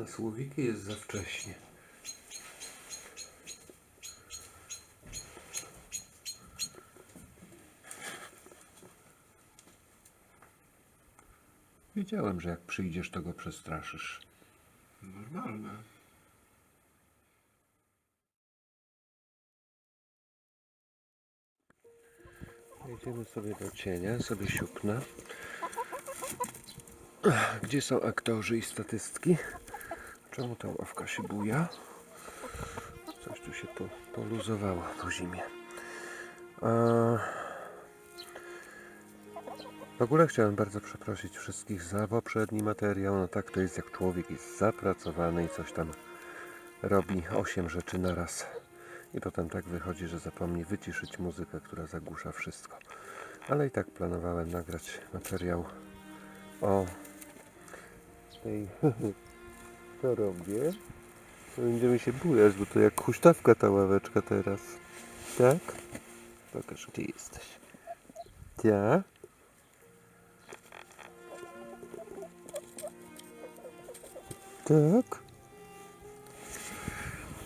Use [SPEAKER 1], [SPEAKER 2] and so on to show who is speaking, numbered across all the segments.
[SPEAKER 1] Na słowiki jest za wcześnie. Wiedziałem, że jak przyjdziesz, to go przestraszysz.
[SPEAKER 2] Normalne.
[SPEAKER 1] Jedziemy sobie do cienia, sobie siupnę. Gdzie są aktorzy i statystki? Czemu ta ławka się buja? Coś tu się po, poluzowało po zimie. W ogóle chciałem bardzo przeprosić wszystkich za poprzedni materiał. No tak to jest, jak człowiek jest zapracowany i coś tam robi osiem rzeczy na raz. I potem tak wychodzi, że zapomni wyciszyć muzykę, która zagłusza wszystko. Ale i tak planowałem nagrać materiał o tej chorobie. To Będziemy się bujać, bo to jak huśtawka ta ławeczka teraz. Tak? Pokaż, gdzie jesteś. Ja? Tak?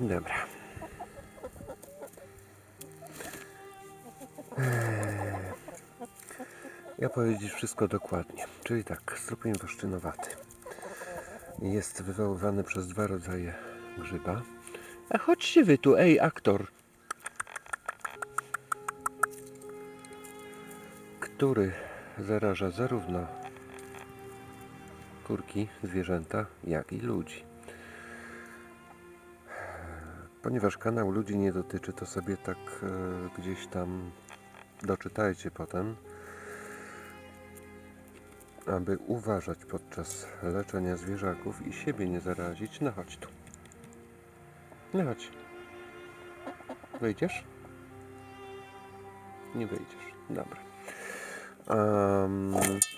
[SPEAKER 1] Dobra. Ja powiedzieć wszystko dokładnie. Czyli tak, strupień waszczynowaty jest wywoływany przez dwa rodzaje grzyba. A chodźcie wy tu, ej, aktor. Który zaraża zarówno kurki, zwierzęta, jak i ludzi. Ponieważ kanał ludzi nie dotyczy, to sobie tak e, gdzieś tam doczytajcie potem, aby uważać podczas leczenia zwierzaków i siebie nie zarazić. No chodź tu. No chodź. Wyjdziesz? Nie wyjdziesz. Dobra. Um,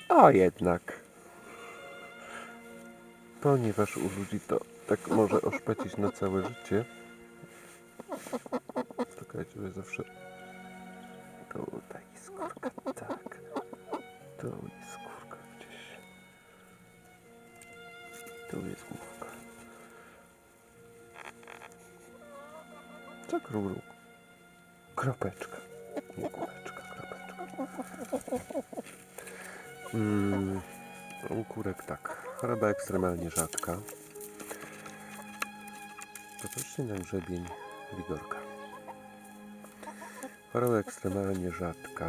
[SPEAKER 1] a jednak. Ponieważ u ludzi to tak może oszpecić na całe życie. Czekajcie, że zawsze tutaj skórka, tak. Tu skórka Tu jest główka. Co krulu? Kropeczka. Nie główeczka, kropeczka. Mm, u kurek tak. Choroba ekstremalnie rzadka. Popatrzcie na grzebień wigorka. Choroba ekstremalnie rzadka,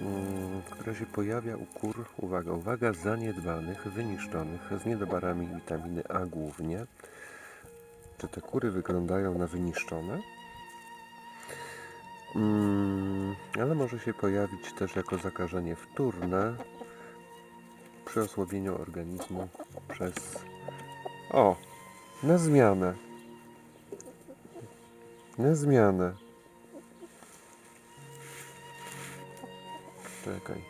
[SPEAKER 1] mm, która się pojawia u kur, uwaga, uwaga, zaniedbanych, wyniszczonych, z niedobarami witaminy A głównie. Czy te kury wyglądają na wyniszczone? Mm, ale może się pojawić też jako zakażenie wtórne przy osłabieniu organizmu przez... O! Na zmianę! Na zmianę! Czekaj.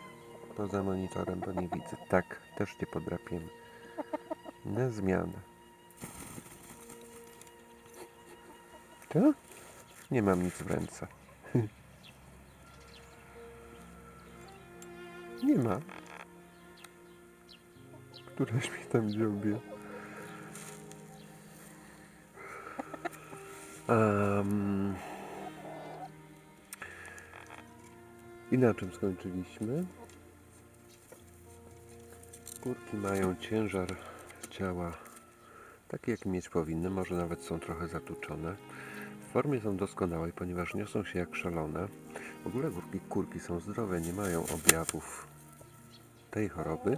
[SPEAKER 1] Poza monitorem, bo nie widzę. Tak, też cię podrapiemy. Na zmianę. Co? Nie mam nic w ręce. Nie ma. Któraś mi tam dziobie. Um, I na czym skończyliśmy? Kurki mają ciężar ciała taki, jaki mieć powinny, może nawet są trochę zatuczone. W formie są doskonałej, ponieważ niosą się jak szalone. W ogóle kurki, kurki są zdrowe, nie mają objawów tej choroby,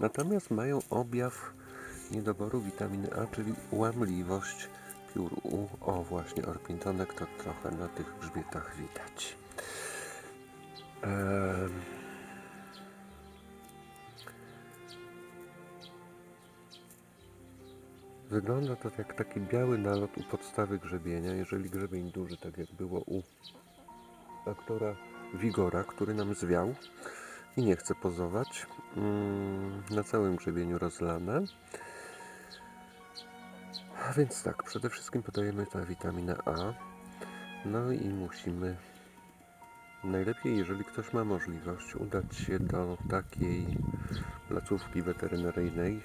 [SPEAKER 1] natomiast mają objaw niedoboru witaminy A, czyli łamliwość piór u, o właśnie orpintonek to trochę na tych grzbietach widać. Wygląda to jak taki biały nalot u podstawy grzebienia, jeżeli grzebień duży, tak jak było u aktora Wigora, który nam zwiał i nie chce pozować. Na całym grzebieniu rozlane. A więc tak, przede wszystkim podajemy tę witaminę A. No i musimy Najlepiej, jeżeli ktoś ma możliwość, udać się do takiej placówki weterynaryjnej,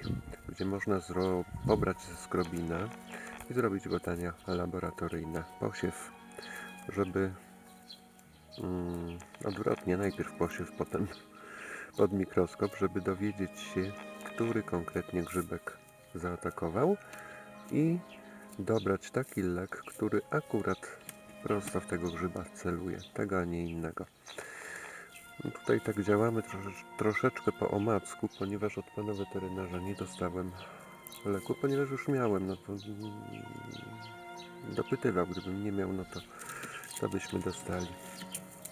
[SPEAKER 1] gdzie można pobrać ze skrobina i zrobić badania laboratoryjne. Posiew, żeby mm, odwrotnie, najpierw posiew, potem pod mikroskop, żeby dowiedzieć się, który konkretnie grzybek zaatakował i dobrać taki lek, który akurat prosto w tego grzyba celuje, tego a nie innego. No Tutaj tak działamy trosze, troszeczkę po omacku, ponieważ od pana weterynarza nie dostałem leku, ponieważ już miałem, no to dopytywał, gdybym nie miał, no to, to byśmy dostali.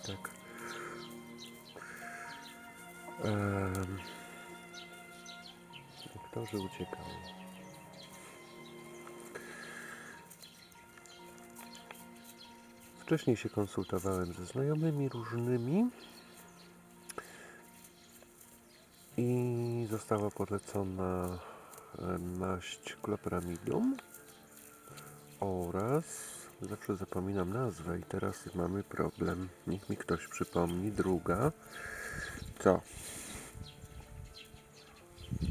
[SPEAKER 1] Tak. Um, aktorzy uciekają. Wcześniej się konsultowałem ze znajomymi różnymi i została polecona e, maść klopramidium oraz zawsze zapominam nazwę i teraz mamy problem. Niech mi ktoś przypomni. Druga. Co?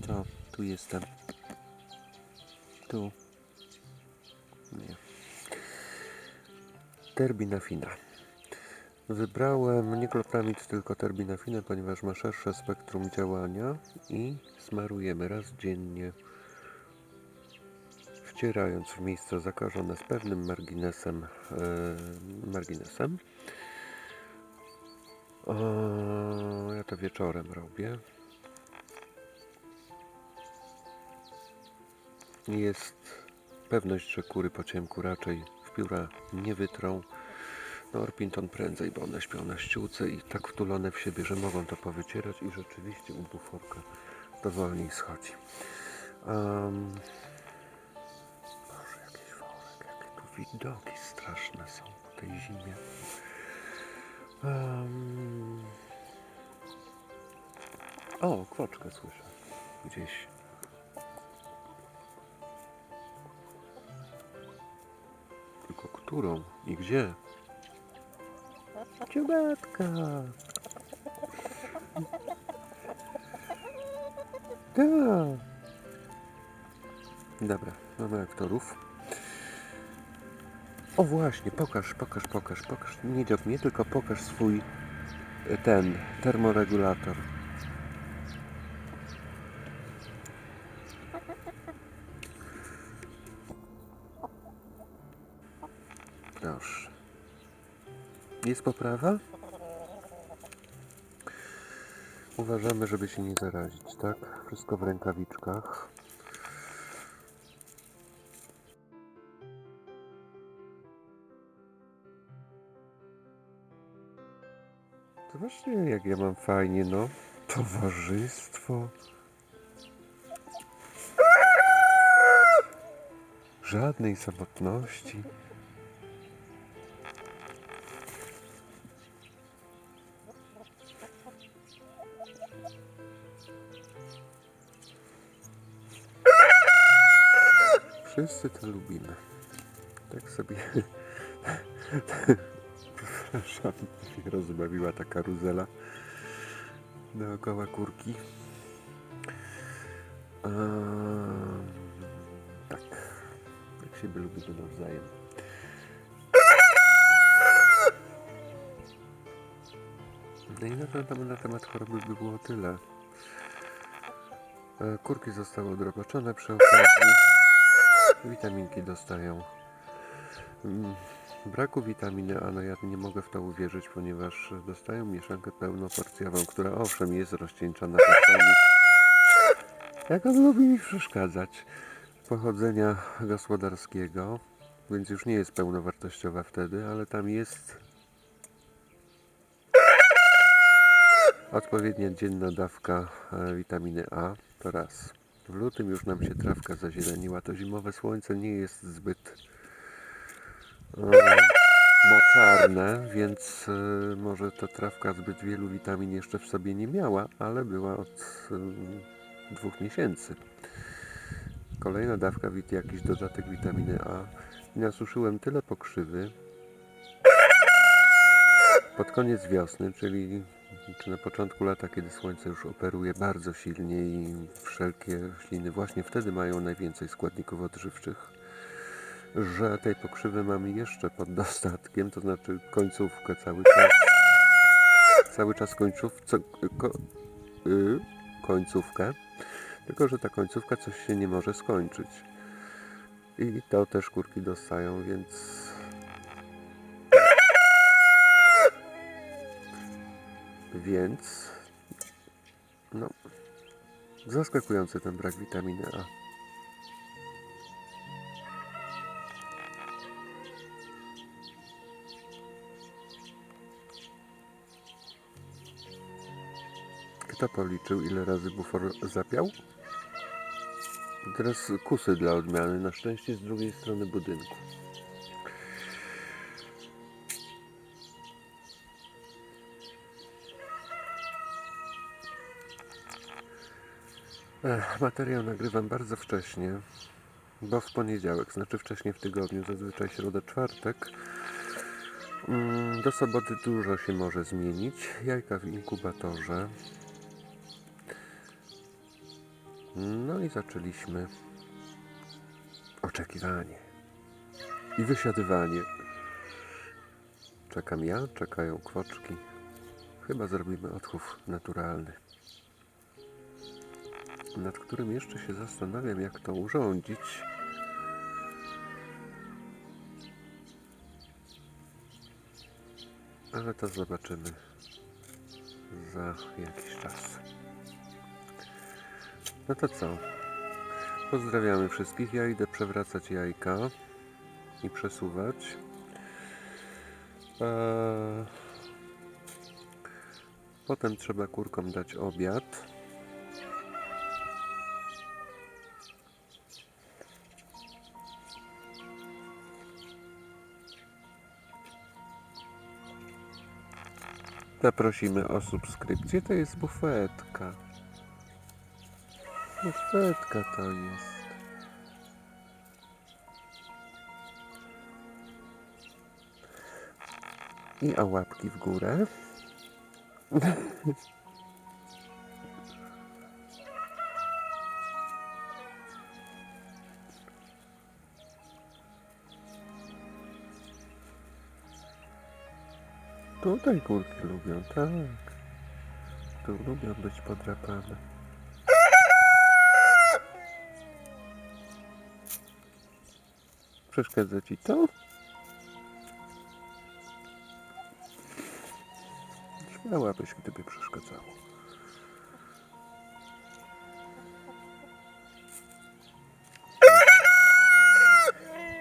[SPEAKER 1] Co? Tu jestem. Tu. Nie. Terbinafina. Wybrałem nie klopramid, tylko terbinafinę, ponieważ ma szersze spektrum działania i smarujemy raz dziennie, wcierając w miejsce zakażone z pewnym marginesem. E, marginesem. O, ja to wieczorem robię. Jest pewność, że kury po ciemku raczej pióra nie wytrą. No Orpington prędzej, bo one śpią na ściółce i tak wtulone w siebie, że mogą to powycierać i rzeczywiście u buforka to wolniej schodzi. Um, Boże, jakiś worek, jakie tu widoki straszne są w tej zimie. Um, o, kwoczkę słyszę gdzieś. Którą i gdzie? Ciubatka. Tak. Dobra, mamy aktorów. O właśnie, pokaż, pokaż, pokaż, pokaż. Nie dziób mnie, tylko pokaż swój ten termoregulator. Jest poprawa? Uważamy, żeby się nie zarazić, tak? Wszystko w rękawiczkach. Zobaczcie, jak ja mam fajnie, no. Towarzystwo. Żadnej samotności. Wszyscy to lubimy. Tak sobie. Przepraszam, mnie rozbawiła ta karuzela dookoła kurki. Ehm, tak. Jak siebie lubimy nawzajem. No i na, ten- na temat choroby by było tyle. E, Kurki zostały odrobaczone przy okazji. Witaminki dostają. Mm, Braku witaminy A, no ja nie mogę w to uwierzyć, ponieważ dostają mieszankę pełnoporcjową, która owszem jest rozcieńczona czasami. Jak on lubi mi przeszkadzać. Pochodzenia gospodarskiego, więc już nie jest pełnowartościowa wtedy, ale tam jest odpowiednia dzienna dawka e, witaminy A. To raz. W lutym już nam się trawka zazieleniła. To zimowe słońce nie jest zbyt e, mocarne, więc e, może ta trawka zbyt wielu witamin jeszcze w sobie nie miała, ale była od e, dwóch miesięcy. Kolejna dawka, wit- jakiś dodatek witaminy A. Nasuszyłem tyle pokrzywy pod koniec wiosny, czyli czy na początku lata, kiedy słońce już operuje bardzo silnie i wszelkie rośliny właśnie wtedy mają najwięcej składników odżywczych, że tej pokrzywy mamy jeszcze pod dostatkiem, to znaczy końcówkę cały czas. Cały czas końców, co, ko, y, końcówkę, tylko że ta końcówka coś się nie może skończyć. I to też kurki dostają, więc Więc no zaskakujący ten brak witaminy A. Kto policzył ile razy bufor zapiał? Teraz kusy dla odmiany, na szczęście z drugiej strony budynku. Materiał nagrywam bardzo wcześnie, bo w poniedziałek, znaczy wcześniej w tygodniu, zazwyczaj środę, czwartek. Mm, Do soboty dużo się może zmienić. Jajka w inkubatorze. No i zaczęliśmy oczekiwanie i wysiadywanie. Czekam ja, czekają kwoczki. Chyba zrobimy odchów naturalny nad którym jeszcze się zastanawiam, jak to urządzić. Ale to zobaczymy za jakiś czas. No to co? Pozdrawiamy wszystkich. Ja idę przewracać jajka i przesuwać. Eee, Potem trzeba kurkom dać obiad. Zaprosimy o subskrypcję. To jest bufetka. Bufetka to jest. I o łapki w górę. Tutaj kurki lubią, tak. Tu lubią być podrapane. Przeszkadza ci to? Śmiałabyś, gdyby przeszkadzało.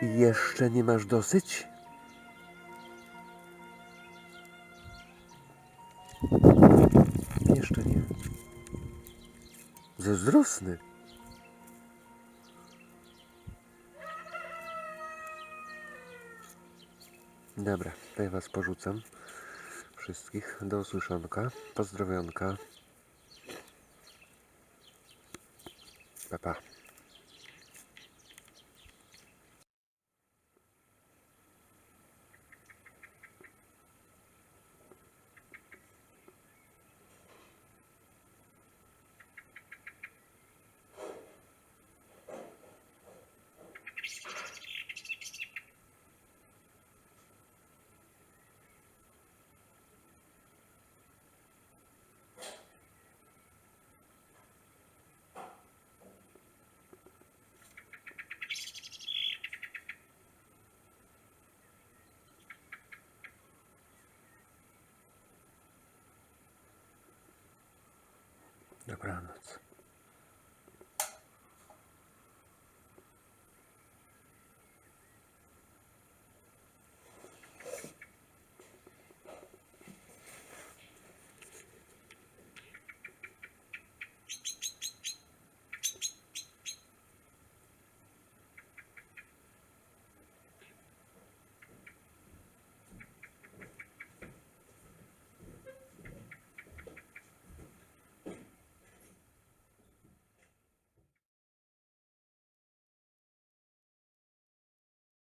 [SPEAKER 1] Jeszcze nie masz dosyć? Zazdrosny. Dobra, ja was porzucam. Wszystkich. Do usłyszonka. Pozdrowionka. Pa, pa.